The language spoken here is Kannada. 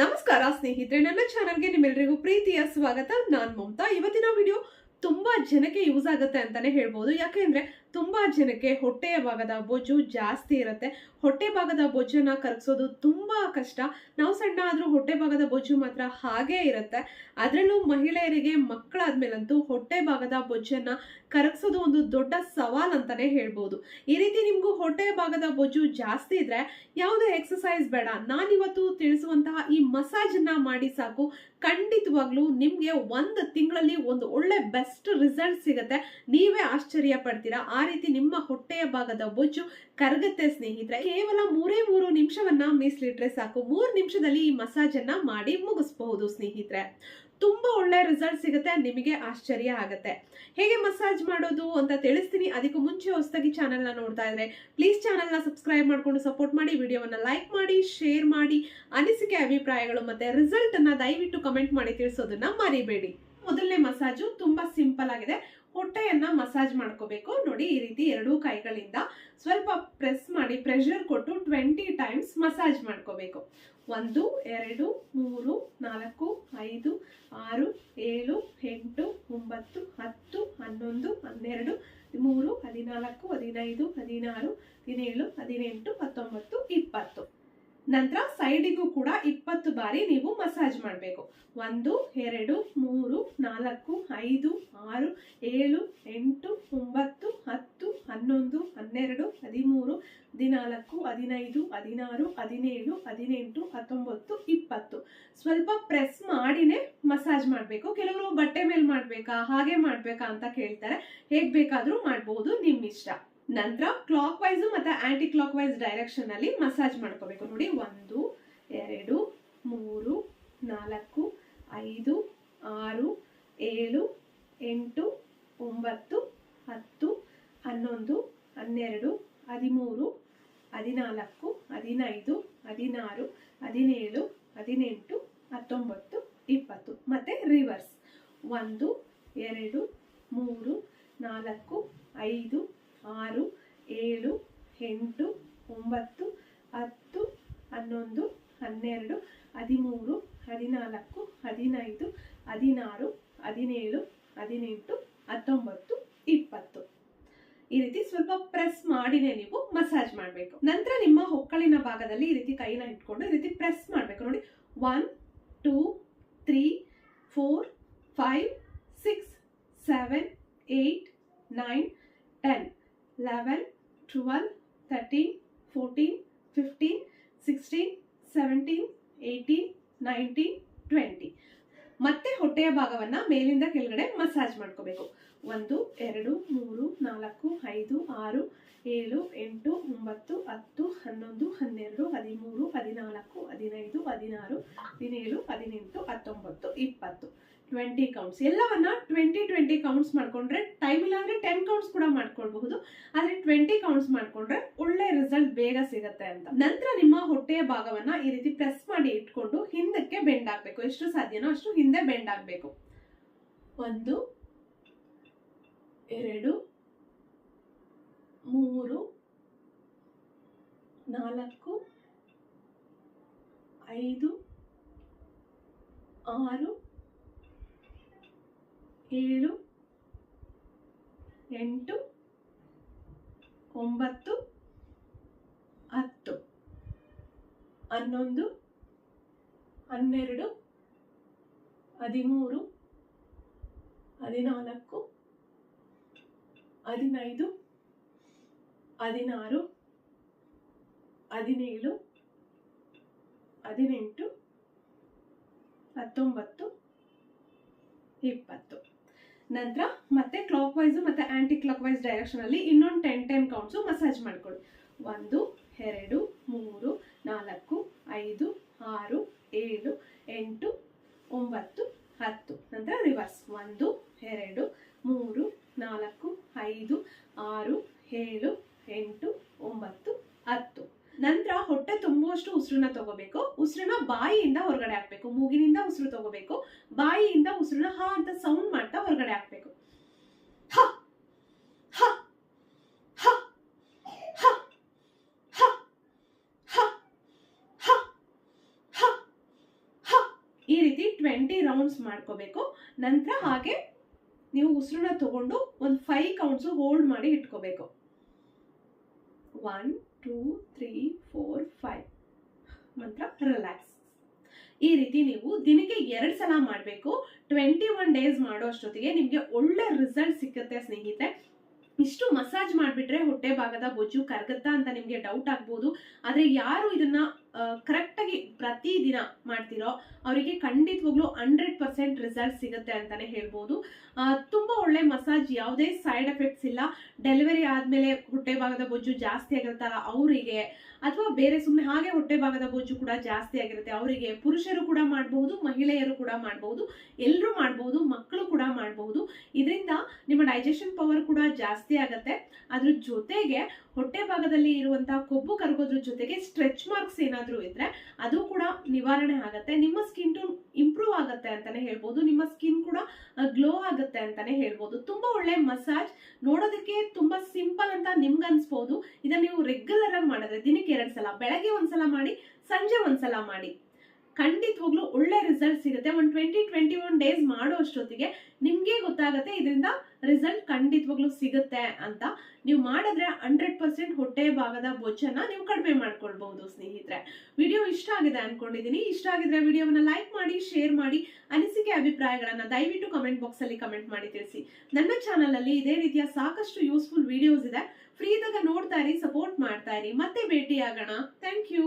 ನಮಸ್ಕಾರ ಸ್ನೇಹಿತರೆ, ನನ್ನ ಚಾನಲ್ಗೆ ನಿಮ್ಮೆಲ್ಲರಿಗೂ ಪ್ರೀತಿಯ ಸ್ವಾಗತ. ನಾನು ಮಮತಾ. ಇವತ್ತಿನ ವಿಡಿಯೋ ತುಂಬಾ ಜನಕ್ಕೆ ಯೂಸ್ ಆಗುತ್ತೆ ಅಂತಾನೆ ಹೇಳ್ಬೋದು. ಯಾಕೆಂದ್ರೆ ತುಂಬಾ ಜನಕ್ಕೆ ಹೊಟ್ಟೆಯ ಭಾಗದ ಬೊಜ್ಜು ಜಾಸ್ತಿ ಇರುತ್ತೆ. ಹೊಟ್ಟೆ ಭಾಗದ ಬೊಜ್ಜನ್ನು ಕರಗಿಸೋದು ತುಂಬ ಕಷ್ಟ. ನಾವು ಸಣ್ಣ ಆದರೂ ಹೊಟ್ಟೆ ಭಾಗದ ಬೊಜ್ಜು ಮಾತ್ರ ಹಾಗೇ ಇರುತ್ತೆ. ಅದರಲ್ಲೂ ಮಹಿಳೆಯರಿಗೆ ಮಕ್ಕಳಾದ್ಮೇಲಂತೂ ಹೊಟ್ಟೆ ಭಾಗದ ಬೊಜ್ಜನ್ನು ಕರಗಿಸೋದು ಒಂದು ದೊಡ್ಡ ಸವಾಲ್ ಅಂತಾನೆ ಹೇಳ್ಬೋದು. ಈ ರೀತಿ ನಿಮಗೂ ಹೊಟ್ಟೆ ಭಾಗದ ಬೊಜ್ಜು ಜಾಸ್ತಿ ಇದ್ರೆ ಯಾವುದೇ ಎಕ್ಸಸೈಸ್ ಬೇಡ. ನಾನಿವತ್ತು ತಿಳಿಸುವಂತಹ ಈ ಮಸಾಜನ್ನು ಮಾಡಿ ಸಾಕು. ಖಂಡಿತವಾಗ್ಲೂ ನಿಮಗೆ ಒಂದು ತಿಂಗಳಲ್ಲಿ ಒಂದು ಒಳ್ಳೆ ಬೆಸ್ಟ್ ರಿಸಲ್ಟ್ ಸಿಗುತ್ತೆ. ನೀವೇ ಆಶ್ಚರ್ಯ ಪಡ್ತೀರಾ? ಆ ರೀತಿ ನಿಮ್ಮ ಹೊಟ್ಟೆಯ ಭಾಗದ ಬೊಜ್ಜು ಕರಗತ್ತೆ ಸ್ನೇಹಿತರೆ, ಕೇವಲ ಮೂರೇ ಮೂರು ನಿಮಿಷವನ್ನ ಮೀಸಲಿಟ್ರೆ ಸಾಕು. ಮೂರು ನಿಮಿಷದಲ್ಲಿ ಈ ಮಸಾಜ್ ಅನ್ನ ಮಾಡಿ ಮುಗಿಸಬಹುದು ಸ್ನೇಹಿತರೆ. ತುಂಬಾ ಒಳ್ಳೆ ರಿಸಲ್ಟ್ ಸಿಗುತ್ತೆ, ನಿಮಗೆ ಆಶ್ಚರ್ಯ ಆಗುತ್ತೆ. ಹೇಗೆ ಮಸಾಜ್ ಮಾಡೋದು ಅಂತ ತಿಳಿಸ್ತೀನಿ. ಅದಕ್ಕೂ ಮುಂಚೆ ಹೊಸದಾಗಿ ಚಾನೆಲ್ನ ನೋಡ್ತಾ ಇದ್ರೆ, ಪ್ಲೀಸ್ ಚಾನೆಲ್ನ ಸಬ್ಸ್ಕ್ರೈಬ್ ಮಾಡ್ಕೊಂಡು ಸಪೋರ್ಟ್ ಮಾಡಿ, ವಿಡಿಯೋವನ್ನ ಲೈಕ್ ಮಾಡಿ, ಶೇರ್ ಮಾಡಿ, ಅನಿಸಿಕೆ ಅಭಿಪ್ರಾಯಗಳು ಮತ್ತೆ ರಿಸಲ್ಟ್ ಅನ್ನ ದಯವಿಟ್ಟು ಕಮೆಂಟ್ ಮಾಡಿ ತಿಳಿಸೋದನ್ನ ಮರಿಬೇಡಿ. ಮೊದಲನೇ ಮಸಾಜು ತುಂಬಾ ಸಿಂಪಲ್ ಆಗಿದೆ. ಹೊಟ್ಟೆಯನ್ನ ಮಸಾಜ್ ಮಾಡ್ಕೋಬೇಕು. ನೋಡಿ, ಈ ರೀತಿ ಎರಡೂ ಕೈಗಳಿಂದ ಸ್ವಲ್ಪ ಪ್ರೆಸ್ ಮಾಡಿ, ಪ್ರೆಷರ್ ಕೊಟ್ಟು ಟ್ವೆಂಟಿ ಟೈಮ್ಸ್ ಮಸಾಜ್ ಮಾಡ್ಕೋಬೇಕು. ಒಂದು, ಎರಡು, ಮೂರು, ನಾಲ್ಕು, ಐದು, ಆರು, ಏಳು, ಎಂಟು, ಒಂಬತ್ತು, ಹತ್ತು, ಹನ್ನೊಂದು, ಹನ್ನೆರಡು, ಮೂರು, ಹದಿನಾಲ್ಕು, ಹದಿನೈದು, ಹದಿನಾರು, ಹದಿನೇಳು, ಹದಿನೆಂಟು, ಹತ್ತೊಂಬತ್ತು, ಇಪ್ಪತ್ತು. ನಂತರ ಸೈಡಿಗೂ ಕೂಡ ಇಪ್ಪತ್ತು ಬಾರಿ ನೀವು ಮಸಾಜ್ ಮಾಡಬೇಕು. ಒಂದು, ಎರಡು, ಮೂರು, ನಾಲ್ಕು, ಐದು, ಆರು, ಏಳು, ಎಂಟು, ಒಂಬತ್ತು, ಹತ್ತು, ಹನ್ನೊಂದು, ಹನ್ನೆರಡು, ಹದಿಮೂರು, ಹದಿನಾಲ್ಕು, ಹದಿನೈದು, ಹದಿನಾರು, ಹದಿನೇಳು, ಹದಿನೆಂಟು, ಹತ್ತೊಂಬತ್ತು, ಇಪ್ಪತ್ತು. ಸ್ವಲ್ಪ ಪ್ರೆಸ್ ಮಾಡಿನೇ ಮಸಾಜ್ ಮಾಡಬೇಕು. ಕೆಲವರು ಬಟ್ಟೆ ಮೇಲೆ ಮಾಡಬೇಕಾ, ಹಾಗೆ ಮಾಡಬೇಕಾ ಅಂತ ಕೇಳ್ತಾರೆ. ಹೇಗೆ ಬೇಕಾದರೂ ಮಾಡ್ಬೋದು ನಿಮ್ಮ ಇಷ್ಟ ನಂತರ ಕ್ಲಾಕ್ ವೈಸ್ ಮತ್ತೆ ಆಂಟಿ ಕ್ಲಾಕ್ ವೈಸ್ ಡೈರೆಕ್ಷನ್ ಅಲ್ಲಿ ಮಸಾಜ್ ಮಾಡ್ಕೋಬೇಕು. ನೋಡಿ, ಒಂದು, ಎರಡು, ಮೂರು, ನಾಲ್ಕು, ಐದು, ಆರು, ಏಳು, ಎಂಟು, ಒಂಬತ್ತು, ಹತ್ತು, ಹನ್ನೊಂದು, ಹನ್ನೆರಡು, ಹದಿಮೂರು, ಹದಿನಾಲ್ಕು, ಹದಿನೈದು, ಹದಿನಾರು, ಹದಿನೇಳು, ಹದಿನೆಂಟು, ಹತ್ತೊಂಬತ್ತು, ಇಪ್ಪತ್ತು. ಮತ್ತು ರಿವರ್ಸ್ ಒಂದು, ಎರಡು, ಮೂರು, ನಾಲ್ಕು, ಐದು ಆರು, ಏಳು, ಎಂಟು, ಒಂಬತ್ತು, ಹತ್ತು, ಹನ್ನೊಂದು, ಹನ್ನೆರಡು, ಹದಿಮೂರು, ಹದಿನಾಲ್ಕು, ಹದಿನೈದು, ಹದಿನಾರು, ಹದಿನೇಳು, ಹದಿನೆಂಟು, ಹತ್ತೊಂಬತ್ತು, ಇಪ್ಪತ್ತು. ಈ ರೀತಿ ಸ್ವಲ್ಪ ಪ್ರೆಸ್ ಮಾಡಿನೇ ನೀವು ಮಸಾಜ್ ಮಾಡಬೇಕು. ನಂತರ ನಿಮ್ಮ ಹೊಕ್ಕಳಿನ ಭಾಗದಲ್ಲಿ ಈ ರೀತಿ ಕೈನ ಇಟ್ಕೊಂಡು ಈ ರೀತಿ ಪ್ರೆಸ್ ಮಾಡಬೇಕು. ನೋಡಿ, one, two, three, four, five, six, seven, eight, nine, ten. Eleven twelve thirteen fourteen fifteen sixteen seventeen eighteen nineteen twenty ಮತ್ತೆ ಹೊಟ್ಟೆಯ ಭಾಗವನ್ನ ಮೇಲಿಂದ ಕೆಳಗಡೆ ಮಸಾಜ್ ಮಾಡ್ಕೋಬೇಕು. ಒಂದು, ಎರಡು, ಮೂರು, ನಾಲ್ಕು, ಐದು, ಆರು, ಏಳು, ಎಂಟು, ಒಂಬತ್ತು, ಹತ್ತು, ಹನ್ನೊಂದು, ಹನ್ನೆರಡು, ಹದಿಮೂರು, ಹದಿನಾಲ್ಕು, ಹದಿನೈದು, ಹದಿನಾರು, ಹದಿನೇಳು, ಹದಿನೆಂಟು, ಹತ್ತೊಂಬತ್ತು, ಇಪ್ಪತ್ತು. ಟ್ವೆಂಟಿ ಕೌಂಟ್ಸ್ ಎಲ್ಲವನ್ನ ಟ್ವೆಂಟಿ ಟ್ವೆಂಟಿ ಕೌಂಟ್ಸ್ ಮಾಡ್ಕೊಂಡ್ರೆ ಟೈಮ್ ಇಲ್ಲ ಅಂದ್ರೆ ಟೆನ್ ಕೌಂಟ್ಸ್ ಕೂಡ ಮಾಡ್ಕೊಳ್ಬಹುದು. ಆದ್ರೆ ಟ್ವೆಂಟಿ ಕೌಂಟ್ಸ್ ಮಾಡ್ಕೊಂಡ್ರೆ ಒಳ್ಳೆ ರಿಸಲ್ಟ್ ಬೇಗ ಸಿಗತ್ತೆ ಅಂತ. ನಂತರ ನಿಮ್ಮ ಹೊಟ್ಟೆಯ ಭಾಗವನ್ನ ಈ ರೀತಿ ಪ್ರೆಸ್ ಮಾಡಿ ಇಟ್ಕೊಂಡು ಹಿಂದಕ್ಕೆ ಬೆಂಡ್ ಆಗಬೇಕು. ಎಷ್ಟು ಸಾಧ್ಯನೋ ಅಷ್ಟು ಹಿಂದೆ ಬೆಂಡ್ ಆಗ್ಬೇಕು. ಒಂದು, ಎರಡು, ಮೂರು, ನಾಲ್ಕು, ಐದು, ಆರು ಏಳು ಎಂಟು ಒಂಬತ್ತು ಹತ್ತು. ಹನ್ನೊಂದು ಹನ್ನೆರಡು ಹದಿಮೂರು ಹದಿನಾಲ್ಕು ಹದಿನೈದು ಹದಿನಾರು ಹದಿನೇಳು ಹದಿನೆಂಟು ಹತ್ತೊಂಬತ್ತು ಇಪ್ಪತ್ತು. ನಂತರ ಮತ್ತೆ ಕ್ಲಾಕ್ ವೈಸ್ ಮತ್ತೆ ಆಂಟಿ ಕ್ಲಾಕ್ ವೈಸ್ ಡೈರೆಕ್ಷನ್ ಅಲ್ಲಿ ಇನ್ನೊಂದು ಟೆನ್ ಟೆನ್ ಕೌಂಟ್ಸು ಮಸಾಜ್ ಮಾಡ್ಕೊಳ್ಳಿ. ಒಂದು, ಎರಡು, ಮೂರು, ನಾಲ್ಕು, ಐದು, ಆರು, ಏಳು, ಎಂಟು, ಒಂಬತ್ತು, ಹತ್ತು. ನಂತರ ರಿವರ್ಸ್ ಒಂದು, ಎರಡು, ಮೂರು, ನಾಲ್ಕು, ಐದು, ಆರು, ಏಳು, ಎಂಟು, ಒಂಬತ್ತು, ಹತ್ತು. ನಂತರ ಹೊಟ್ಟೆ ತುಂಬುವಷ್ಟು ಉಸಿರನ್ನ ತಗೋಬೇಕು. ಉಸಿರನ್ನ ಬಾಯಿಯಿಂದ ಹೊರಗಡೆ ಹಾಕ್ಬೇಕು. ಮೂಗಿನಿಂದ ಉಸಿರು ತಗೋಬೇಕು. ಬಾಯಿಯಿಂದ ಉಸಿರನ್ನ ಹ ಅಂತ ಸೌಂಡ್ ಮಾಡ್ತಾ ಹೊರಗಡೆ ಹಾಕ್ಬೇಕು. ಹ ಹ ಈ ರೀತಿ ಟ್ವೆಂಟಿ ರೌಂಡ್ಸ್ ಮಾಡ್ಕೋಬೇಕು. ನಂತರ ಹಾಗೆ ನೀವು ಉಸಿರನ್ನ ತಗೊಂಡು ಒಂದು ಫೈವ್ ಕೌಂಟ್ಸು ಹೋಲ್ಡ್ ಮಾಡಿ ಇಟ್ಕೋಬೇಕು. One two three four five ನಂತರ ರಿಲ್ಯಾಕ್ಸ್ ಈ ರೀತಿ ನೀವು ದಿನಕ್ಕೆ ಎರಡು ಸಲ ಮಾಡಬೇಕು. ಟ್ವೆಂಟಿ ಒನ್ ಡೇಸ್ ಮಾಡೋ ಅಷ್ಟೊತ್ತಿಗೆ ನಿಮಗೆ ಒಳ್ಳೆ ರಿಸಲ್ಟ್ ಸಿಕ್ಕುತ್ತೆ ಸ್ನೇಹಿತರೆ ಇಷ್ಟು ಮಸಾಜ್ ಮಾಡಿಬಿಟ್ರೆ ಹೊಟ್ಟೆ ಭಾಗದ ಬೊಜ್ಜು ಕರಗುತ್ತಾ ಅಂತ ನಿಮಗೆ ಡೌಟ್ ಆಗ್ಬೋದು. ಆದರೆ ಯಾರು ಇದನ್ನ ಕರೆಕ್ಟಾಗಿ ಪ್ರತಿದಿನ ಮಾಡ್ತಿರೋ, ಅವರಿಗೆ ಖಂಡಿತವಾಗ್ಲೂ ಹಂಡ್ರೆಡ್ ಪರ್ಸೆಂಟ್ ರಿಸಲ್ಟ್ ಸಿಗುತ್ತೆ ಅಂತಾನೆ ಹೇಳ್ಬೋದು. ತುಂಬ ಒಳ್ಳೆ ಮಸಾಜ್ ಯಾವುದೇ ಸೈಡ್ ಎಫೆಕ್ಟ್ಸ್ ಇಲ್ಲ. ಡೆಲಿವರಿ ಆದ್ಮೇಲೆ ಹೊಟ್ಟೆ ಭಾಗದ ಬೊಜ್ಜು ಜಾಸ್ತಿ ಆಗಿರುತ್ತಲ್ಲ ಅವರಿಗೆ, ಅಥವಾ ಬೇರೆ ಸುಮ್ಮನೆ ಹಾಗೆ ಹೊಟ್ಟೆ ಭಾಗದ ಬೊಜ್ಜು ಕೂಡ ಜಾಸ್ತಿ ಆಗಿರುತ್ತೆ ಅವರಿಗೆ. ಪುರುಷರು ಕೂಡ ಮಾಡಬಹುದು, ಮಹಿಳೆಯರು ಕೂಡ ಮಾಡಬಹುದು ಎಲ್ಲರೂ ಮಾಡಬಹುದು, ಮಕ್ಕಳು ಕೂಡ ಮಾಡಬಹುದು. ಇದರಿಂದ ನಿಮ್ಮ ಡೈಜೆಷನ್ ಪವರ್ ಕೂಡ ಜಾಸ್ತಿ ಆಗುತ್ತೆ. ಅದ್ರ ಜೊತೆಗೆ ಹೊಟ್ಟೆ ಭಾಗದಲ್ಲಿ ಇರುವಂತಹ ಕೊಬ್ಬು ಕರಗೋದ್ರ ಜೊತೆಗೆ ಸ್ಟ್ರೆಚ್ ಮಾರ್ಕ್ಸ್ ಏನಾದರೂ ಇದ್ರೆ ಅದು ಕೂಡ ನಿವಾರಣೆ ಆಗುತ್ತೆ. ನಿಮ್ಮ ಸ್ಕಿನ್ ಟೋನ್ ಇಂಪ್ರೂವ್ ಆಗುತ್ತೆ ಅಂತಾನೆ ಹೇಳ್ಬೋದು. ನಿಮ್ಮ ಸ್ಕಿನ್ ಕೂಡ ಗ್ಲೋ ಆಗುತ್ತೆ ಅಂತಾನೆ ಹೇಳ್ಬೋದು. ತುಂಬಾ ಒಳ್ಳೆ ಮಸಾಜ್ ನೋಡೋದಕ್ಕೆ ತುಂಬಾ ಸಿಂಪಲ್ ಅಂತ ನಿಮ್ಗೆ ಅನ್ಸ್ಬೋದು. ಇದನ್ನ ನೀವು ರೆಗ್ಯುಲರ್ ಆಗಿ ಮಾಡಿದ್ರೆ ದಿನಕ್ಕೆ ಎರಡು ಸಲ, ಬೆಳಗ್ಗೆ ಒಂದ್ಸಲ ಮಾಡಿ, ಸಂಜೆ ಒಂದ್ಸಲ ಮಾಡಿ. ಖಂಡಿತವಾಗ್ಲೂ ಒಳ್ಳೆ ರಿಸಲ್ಟ್ ಸಿಗುತ್ತೆ. ಒಂದು ಟ್ವೆಂಟಿ ಟ್ವೆಂಟಿ ಒನ್ ಡೇಸ್ ಮಾಡೋ ಅಷ್ಟೊತ್ತಿಗೆ ನಿಮ್ಗೆ ಗೊತ್ತಾಗುತ್ತೆ ಇದರಿಂದ ರಿಸಲ್ಟ್ ಖಂಡಿತವಾಗ್ಲೂ ಸಿಗುತ್ತೆ ಅಂತ. ನೀವು ಮಾಡಿದ್ರೆ ಹಂಡ್ರೆಡ್ ಪರ್ಸೆಂಟ್ ಹೊಟ್ಟೆ ಭಾಗದ ಬೊಜ್ಜನ್ನ ನೀವು ಕಡಿಮೆ ಮಾಡ್ಕೊಳ್ಬಹುದು ಸ್ನೇಹಿತರೆ. ವಿಡಿಯೋ ಇಷ್ಟ ಆಗಿದೆ ಅನ್ಕೊಂಡಿದ್ದೀನಿ ಇಷ್ಟ ಆಗಿದ್ರೆ ವಿಡಿಯೋವನ್ನ ಲೈಕ್ ಮಾಡಿ ಶೇರ್ ಮಾಡಿ, ಅನಿಸಿಕೆ ಅಭಿಪ್ರಾಯಗಳನ್ನ ದಯವಿಟ್ಟು ಕಮೆಂಟ್ ಬಾಕ್ಸ್ ಅಲ್ಲಿ ಕಮೆಂಟ್ ಮಾಡಿ ತಿಳಿಸಿ. ನನ್ನ ಚಾನಲ್ ಅಲ್ಲಿ ಇದೇ ರೀತಿಯ ಸಾಕಷ್ಟು ಯೂಸ್ಫುಲ್ ವಿಡಿಯೋಸ್ ಇದೆ. ಫ್ರೀ ಇದ್ದಾಗ ನೋಡ್ತಾ ಇರಿ ಸಪೋರ್ಟ್ ಮಾಡ್ತಾ ಇರಿ. ಮತ್ತೆ ಭೇಟಿ ಆಗೋಣ ಥ್ಯಾಂಕ್ ಯು